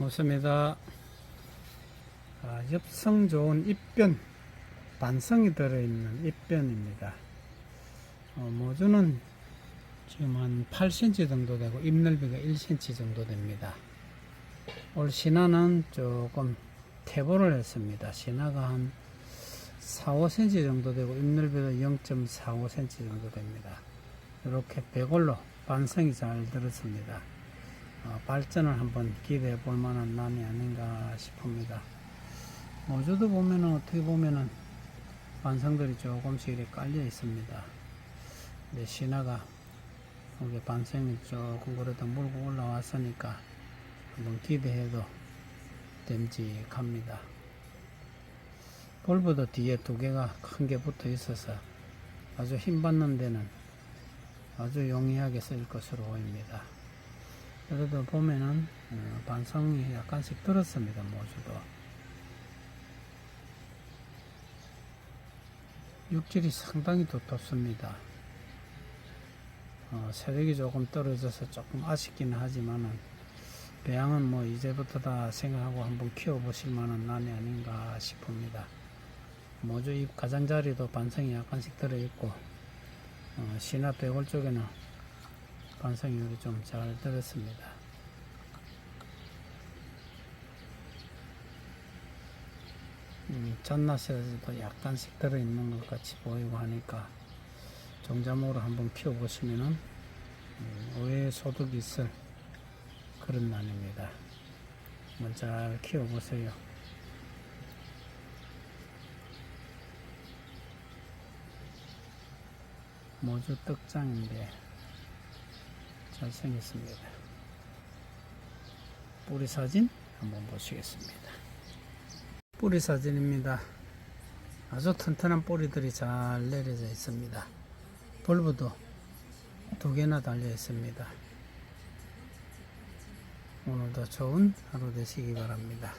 반갑습니다. 아, 엽성 좋은 입변, 반성이 들어있는 입변입니다. 어, 모주는 지금 한 8cm 정도 되고 잎 넓이가 1cm 정도 됩니다. 올 신화는 조금 퇴보를 했습니다. 신화가 한 4, 5cm 정도 되고 잎 넓이도 0.45cm 정도 됩니다. 이렇게 배골로 반성이 잘 들었습니다. 어, 발전을 한번 기대해 볼 만한 난이 아닌가 싶습니다. 모주도 보면은 어떻게 보면은 반성들이 조금씩 이렇게 깔려 있습니다. 근데 신화가 여기 반성이 조금 그래도 물고 올라왔으니까 한번 기대해도 됨직합니다. 볼보도 뒤에 두 개가 큰 게 붙어 있어서 아주 힘 받는 데는 아주 용이하게 쓸 것으로 보입니다. 그래도 보면은 어, 반성이 약간씩 들었습니다. 모주도 육질이 상당히 두텁습니다. 어, 세력이 조금 떨어져서 조금 아쉽긴 하지만은 배양은 뭐 이제부터 다 생각하고 한번 키워보실 만한 난이 아닌가 싶습니다. 모주 잎 가장자리도 반성이 약간씩 들어있고 어, 신화 배골 쪽에는 반성률이 좀잘 들었습니다. 음, 전낫에도 약간씩 들어있는 것 같이 보이고 하니까 종자목으로 한번 키워보시면은 음, 의외의 소득이 있을 그런 난입니다. 한번 잘 키워보세요. 모주 떡장인데 잘생겼습니다. 뿌리 사진 한번 보시겠습니다. 뿌리 사진입니다. 아주 튼튼한 뿌리들이 잘 내려져 있습니다. 볼브도 두 개나 달려 있습니다. 오늘도 좋은 하루 되시기 바랍니다.